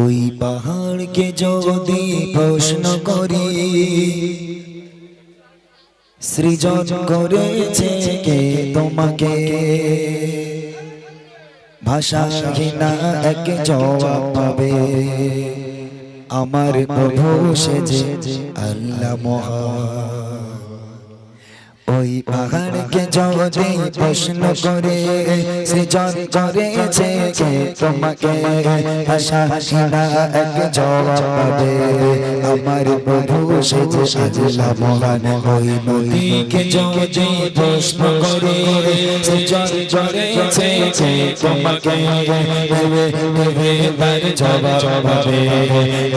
ওই পাহাড়কে যদি প্রশ্ন করি, সৃজন করেছে কে তোমাকে? ভাষাহীনা এক জবাব পাবে। আমার প্রভু সে যে আল্লাহ মহান ওই পাহাড়কে যদি প্রশ্ন করে সৃজন করেছে কে তোমাকে আশা সারা এক জবাব পাবে। আমার প্রভু সেজে সাজলা মহান ওই নদীকে যদি প্রশ্ন করে সৃজন করেছে কে তোমাকে ভেবে জবাব পাবে।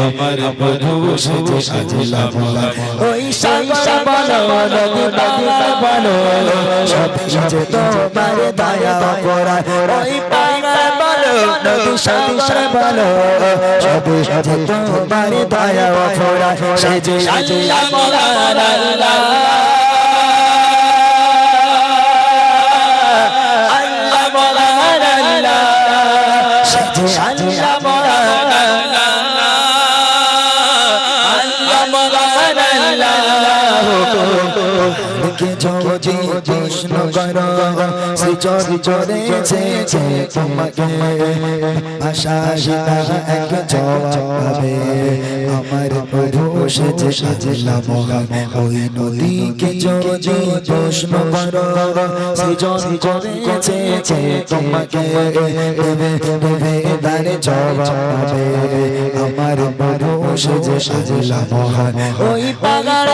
আমার প্রভু সেজে সাজলা মহান ওই সাগর বলো নদী পাহাড় বলো সবই যে তোমার দয়া করা ওই পাহাড় বলো, নদী সাগর বলো। সবই যে তোমার দয়া করা সে যে আল্লাহ আল্লাহ। আল্লাহ কে যদি প্রশ্ন করো সে চরি চরেছে যে তোমাকে আশা এক জবাব। আমার প্রভু সেজে সাজলা মহান ওই নদীকে যদি প্রশ্ন করো সে চরি যে তোমাকে দেবে দেবে তার জবাব। আমার ওই পাগাড়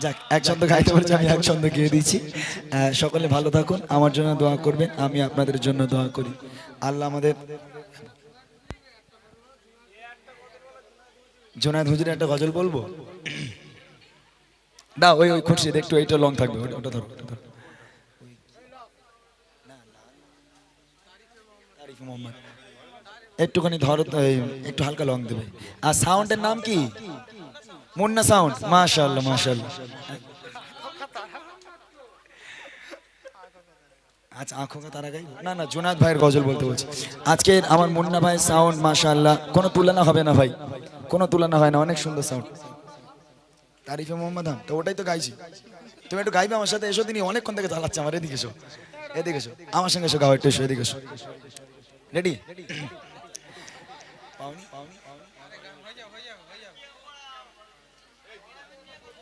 যাক, এক ছন্দ গাইতে পারছি, আমি এক ছন্দ গিয়ে দিচ্ছি সকলে ভালো থাকুন, আমার জন্য দোয়া করবেন, আমি আপনাদের জন্য দোয়া করি। আল্লাহ আমাদের জোনায়দ হুজুরের একটা গজল বলব? না ওই ওই খুশি একটু এইটা লং থাকবে, ওটা- ধরো, ওটা ধরো। একটুখানি ধরো একটু হালকা লং দেবে। আর সাউন্ডের নাম কি? মুন্না সাউন্ড মাশাআল্লাহ মাশাআল্লাহ। আচ্ছা আঁখো তারা গাইবো না না জুনাদ ভাইয়ের গজল বলতে বলছি। আজকে আমার মুন্না ভাই সাউন্ড মাশাআল্লাহ, কোনো তুলনা হবে না ভাই। কোনো তুলনা হয় না, অনেক সুন্দর সাউন্ড তারিফে মোহাম্মদ হাম, তো ওটাই তো গাইছি। তুমি একটু গাইবে আমার সাথে, এসো তিনি অনেকক্ষণ থেকে চালাচ্ছে আমার, এদিকে এসো। এদিকে এসো, আমার সঙ্গে এসো, গাও একটু এসো, এদিকে এসো। রেডি পাওনি? পাওনি?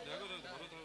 내가 그래도 바로 다